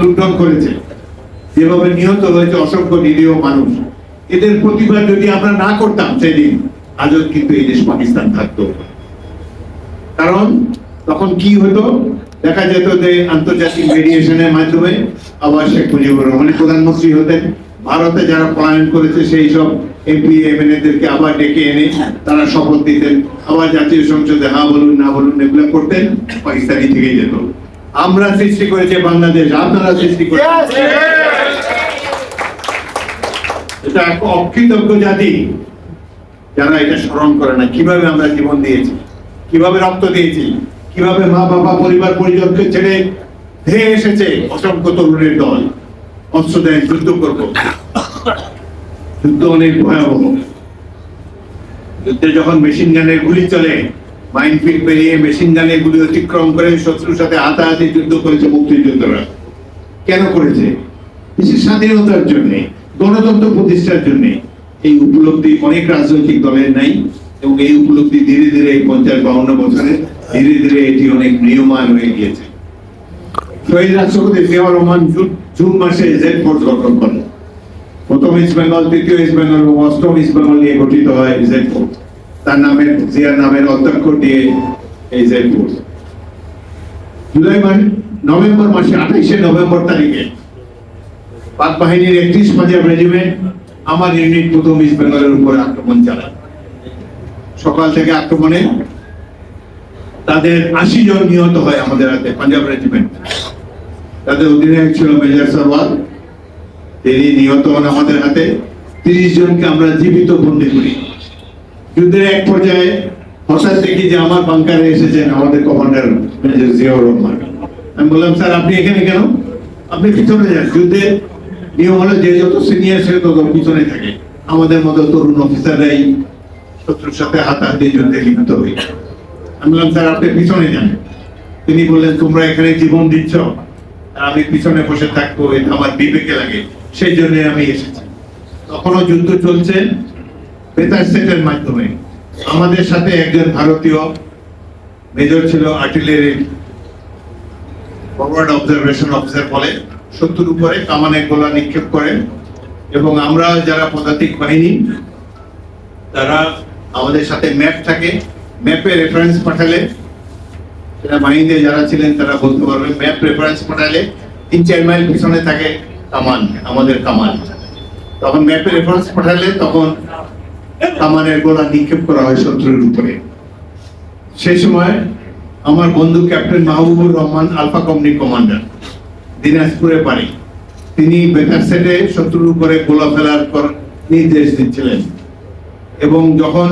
লুণ্ঠন করেছে, যেভাবে নিহত হয়েছে অসংখ্য নিরীহ মানুষ। এদের প্রতিবাদ যদি আমরা না করতাম সেদিন, আজও কিন্তু এই দেশ পাকিস্তান কারণ তখন কি হতো? দেখা যেত যে আন্তর্জাতিক মেডিয়েশনের মাধ্যমে আবার শেখ মুজিবুর রহমান প্রধানমন্ত্রী হতেন। ভারতে যারা পলায়ন করেছে, সেই সব এমপি এমএলএ দেরকে আবার ডেকে এনে তারা শপথ দিতেন। আবার জাতীয় সংসদে হ্যাঁ বলুন, না বলুন, এগুলো করতেন, পাকিস্তানি থেকে যেত। আমরা সৃষ্টি করেছে বাংলাদেশ আপনারা সৃষ্টি করেছে এটা এক অকৃতজ্ঞ জাতি যারা এটা স্মরণ করে না। কীভাবে আমরা জীবন দিয়েছি? কীভাবে রক্ত দিয়েছি? কীভাবে মা বাবা পরিবার পরিজনকে ছেড়ে ধেয়ে এসেছে? অসংখ্য তরুণের দল। অস্ত্র দেয় যুদ্ধ করব। যুদ্ধ অনেক ভয়াবহ। যুদ্ধে যখন মেশিন গানের গুলি চলে মাইনফিল্ড পেরিয়ে মেশিন গানের গুলি অতিক্রম করে শত্রুর সাথে হাতাহাতি যুদ্ধ করেছে মুক্তিযোদ্ধারা। কেন করেছে? দেশের স্বাধীনতার জন্য, গণতন্ত্র প্রতিষ্ঠার জন্য এই উপলব্ধি অনেক রাজনৈতিক দলের নাই এবং এই উপলব্ধি ধীরে ধীরে এই পঞ্চাশ বাউন্ন বছরে ধীরে ধীরে এটি অনেক নিয়মান হয়ে গিয়েছে। শহীদ রাষ্ট্রপতি জিয়াউর রহমান জুন জুন মাসে জেড ফোর্স গঠন করেন। প্রথম ইস্ট বেঙ্গল, তৃতীয় ইস্ট বেঙ্গল এবং অষ্টম ইস্ট বেঙ্গল নিয়ে গঠিত হয় জেড ফোর্স। তার নামের, জিয়ার নামের অধ্যক্ষ দিয়ে এই ফোর্স জুলাই মাস, নভেম্বর মাসে আঠাইশে নভেম্বর তারিখে পাক বাহিনীর একত্রিশ পাঞ্জাব রেজিমেন্ট আমার ইউনিট প্রথম ইস্ট বেঙ্গলের উপর আক্রমণ চালায়। সকাল থেকে আক্রমণে তাদের আশি জন নিহত হয় আমাদের হাতে, পাঞ্জাব রেজিমেন্ট তাদের অধিনায়ক ছিল মেজর সরওয়াল তিনি নিহত হন আমাদের হাতে। তিরিশ জনকে আমরা জীবিত বন্দী করি। যুদ্ধের এক পর্যায়ে হঠাৎ দেখি যে আমার বাংকারে এসেছেন আমাদের কমান্ডার মেজর জিয়াউর রহমান। আমি বললাম, স্যার, আপনি এখানে কেন? আপনি পিছনে যান। যুদ্ধে নিয়ম হলো যে যত সিনিয়র সে তত পিছনে থাকে। আমাদের মতো তরুণ অফিসাররাই শত্রুর সাথে হাতাহাতি যুদ্ধে লিপ্ত হই। আমি বললাম, স্যার, আপনি পিছনে যান। তিনি বললেন, তোমরা এখানে জীবন দিচ্ছ। আমি পিছনে বসে থাকব আমার বিবেকে লাগে। সেই জন্য আমি এসেছি। তখনও যুদ্ধ চলছে। বেতার সেটের মাধ্যমে। আমাদের সাথে একজন ভারতীয়, মেজর ছিল আর্টিলারি ফরওয়ার্ড অবজারভেশন অফিসার বলে শত্রুর উপরে কামানে গোলা নিক্ষেপ করে এবং আমরা যারা পদাতিক বাহিনী, তারা আমাদের সাথে ম্যাপ থাকে। ম্যাপে রেফারেন্স পাঠালে, সেটা বাহিনীতে যারা ছিলেন তারা বলতে পারবে ম্যাপ রেফারেন্স পাঠালে তিন চার মাইল পিছনে থাকে কামান, আমাদের কামান। তখন ম্যাপে রেফারেন্স পাঠালে তখন কামানের গোলা নিক্ষেপ করা হয় শত্রুর উপরে। সেই সময় আমার বন্ধু captain Mahbubur Rahman, alpha company commander, দিনাজপুরে বাড়ি তিনি বেতার সেটে শত্রুর উপরে গোলা ফেলার নির্দেশ দিচ্ছিলেন। এবং যখন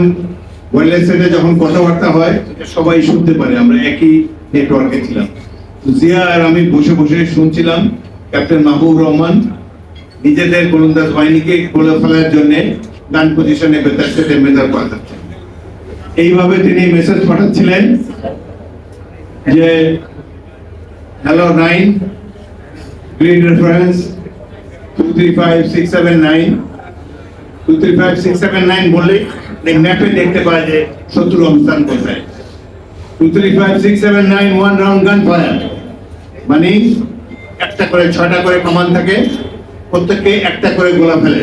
ওয়ারলেস সেটে যখন কথাবার্তা হয় সবাই শুনতে পারে, আমরা একই নেটওয়ার্কে ছিলাম। জিয়া আর আমি বসে বসে শুনছিলাম, ক্যাপ্টেন মাহবুব রহমান, নিজেদের গোলন্দাজ বাহিনীকে গোলা ফেলার জন্য গান পজিশনে বেতার সেটে মেজার পাঠাচ্ছেন এইভাবে তিনি মেসেজ পাঠাচ্ছিলেন যে hello nine green reference two three five six seven nine two three five six seven nine বললে ম্যাপে দেখতে পায় যে শত্রু অবস্থান কোথায়। Two three five six seven nine one round gun fire মানে একটা করে ছয়টা করে কমান থাকে, প্রত্যেককে একটা করে গোলা ফেলে।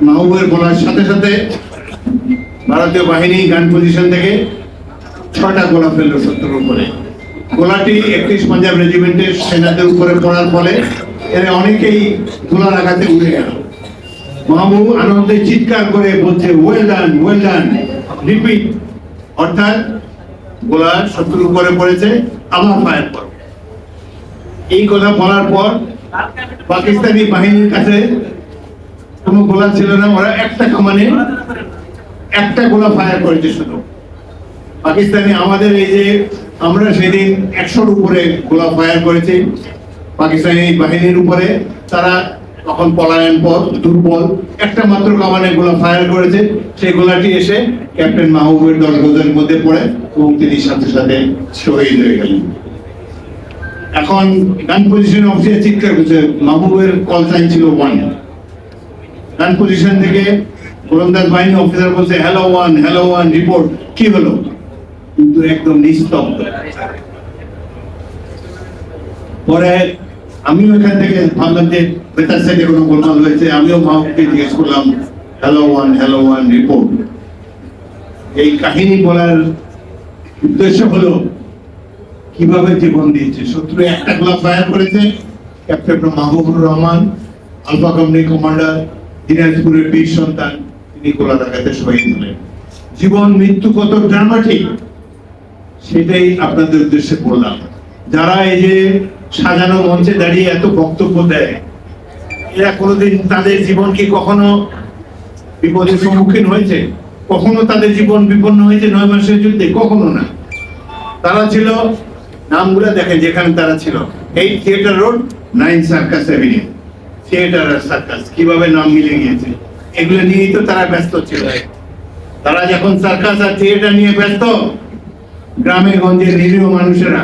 মাহবুবের গোলার সাথে সাথে ভারতীয় বাহিনী গান পজিশন থেকে ছয়টা গোলা ফেলল শত্রুর উপরে। গোলাটি একত্রিশ পাঞ্জাব রেজিমেন্টের সেনাদের উপরে পড়ার ফলে এরা অনেকেই গোলার আঘাতে উড়ে গেল। মাহবুব আনন্দে চিৎকার করে বলছে well done well done repeat অর্থাৎ গোলা শত্রুর উপরে পড়েছে, আবার ফায়ার করো। এই কথা বলার পর পাকিস্তানি বাহিনীর কাছে কোনো গোলা ছিল না, ওরা একটা কামানে একটা গোলা ফায়ার করেছে শুধু। পাকিস্তানি আমাদের এই যে, আমরা সেদিন একশোর উপরে গোলা ফায়ার করেছি, পাকিস্তানি বাহিনীর উপরে, তারা তখন পলায়ন পথ, দুর্বল, একটা মাত্র কামানে গোলা ফায়ার করেছে, সেই গোলাটি এসে ক্যাপ্টেন মাহবুবের দশ গজের মধ্যে পড়ে এবং তিনি সাথে সাথে শহীদ হয়ে গেলেন। এখন গান পজিশন অফিসে চিৎকার করছে, মাহবুবের কল সাইন ছিল ওয়ান গান পজিশন থেকে গোলন্দাজ বাহিনী অফিসার বলছে hello one hello one report কি হলো? কিন্তু একদম নিস্তব্ধ। পরে আমিও এখান থেকে ভাবলাম যে বেতার সাইডে কোনো গোলমাল হয়েছে, আমিও মাহবুবকে জিজ্ঞেস করলাম hello one hello one report এই কাহিনী বলার উদ্দেশ্য হলো, কীভাবে জীবন দিয়েছে? শত্রু একটা গোলা ফায়ার করেছে, captain Mahbubur Rahman alpha commander দিনাজপুরের বীর সন্তান, তিনি গোলা দেখাতে শহীদ হলেন জীবন, মৃত্যু কত ড্রামাটিক সেটাই আপনাদের উদ্দেশ্যে বললাম। যারা এই যে সাজানো মঞ্চে দাঁড়িয়ে এত বক্তব্য দেয়, এরা কোনোদিন তাদের জীবন কি কখনো বিপদের সম্মুখীন হয়েছে? কখনো তাদের জীবন বিপন্ন হয়েছে নয় মাসের যুদ্ধে? কখনো না। তারা ছিল, নামগুলো দেখেন যেখানে তারা ছিল। এই theatre road nine circus avenue theatre আর সার্কাস, কীভাবে নাম মিলে গিয়েছে? এগুলো নিয়েই তো তারা ব্যস্ত ছিল। তারা যখন সার্কাস আর থিয়েটার নিয়ে ব্যস্ত গ্রামে গঞ্জে নিরীহ মানুষেরা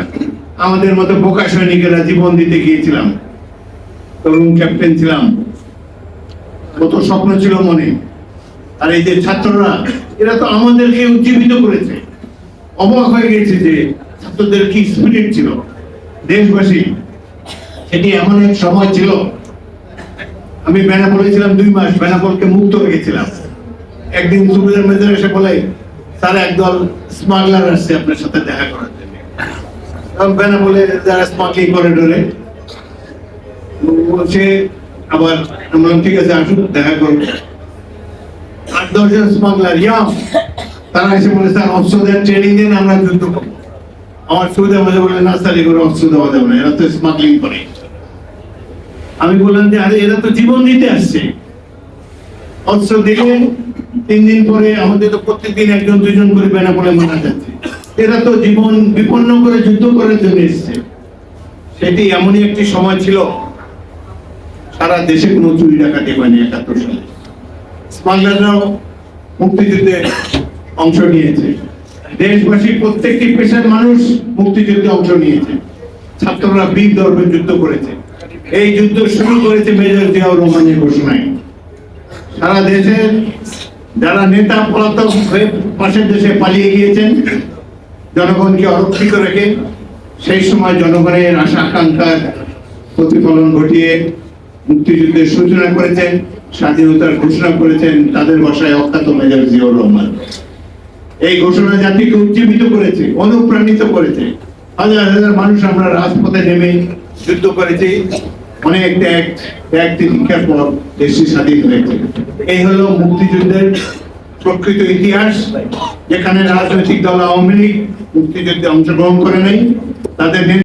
আমাদের মতো বোকা সৈনিকেরা জীবন দিতে গিয়েছিলাম। তরুণ ক্যাপ্টেন ছিলাম। কত স্বপ্ন ছিল মনে। আর এই যে ছাত্ররা, এরা তো আমাদেরকে উজ্জীবিত করেছে। অবাক হয়ে গেছে যে ছাত্রদের কি স্পিরিট ছিল। দেশবাসী, সেটি এমন এক সময় ছিল আমি বেনাপোলে ছিলাম দুই মাস, বেনাপোলকে মুক্ত রেখেছিলাম একদিন সুবিধার মেজার এসে বলে, স্যার, একদল স্মাগলার আসছে আপনার সাথে দেখা করার জন্য। বেনাপোলে যারা স্মাগলিং করিডোরে সে আবার ঠিক আছে, আসুন, দেখা করব। আট দশজন স্মাগলার ইয়াম। তারা এসে বলে, স্যার ট্রেনিং দেন আমরা যুদ্ধ করব? আমার সুবিধা মধ্যে বলে না, স্যার, এগুলো অস্ত্র দেওয়া যাবে না, এরা তো স্মাগলিং করে। আমি বললাম যে, আরে, এরা তো জীবন দিতে আসছে। অস্ত্র দিলে তিন দিন পরে আমাদের তো প্রত্যেকদিন একজন দুজন করে বেনা পড়ে মারা যাচ্ছে। এরা তো জীবন বিপন্ন করে যুদ্ধ করার জন্য এসছে। সেটি এমনই একটি সময় ছিল। সারা দেশে কোনো চুরি ডাকাতি হয়নি একাত্তর সালে। মুক্তিযুদ্ধে অংশ নিয়েছে। দেশবাসী, প্রত্যেকটি পেশার মানুষ মুক্তিযুদ্ধে অংশ নিয়েছে। ছাত্ররা বীর দর্পে যুদ্ধ করেছে। এই যুদ্ধ শুরু করেছে মেজর জিয়াউর রহমানের ঘোষণায়। সারা দেশের যারা নেতা পলাতক হয়ে পাশের দেশে পালিয়ে গিয়েছেন, জনগণকে অরক্ষিত রেখে সেই সময় জনগণের আশা আকাঙ্ক্ষার প্রতিফলন ঘটিয়ে মুক্তিযুদ্ধের সূচনা করেছেন, স্বাধীনতার ঘোষণা করেছেন তাদের ভাষায় অখ্যাত মেজর জিয়াউর রহমান। এই ঘোষণা জাতিকে উজ্জীবিত করেছে, অনুপ্রাণিত করেছে। হাজার হাজার মানুষ আমরা রাজপথে নেমে যুদ্ধ করেছি। অনেক ত্যাগ ত্যাগ তিতিক্ষার পর দেশটি স্বাধীন হয়েছে। এই হলো মুক্তিযুদ্ধের প্রকৃত ইতিহাস, যেখানে রাজনৈতিক দল আওয়ামী লীগ মুক্তিযুদ্ধে অংশগ্রহণ করে নেই। তাদের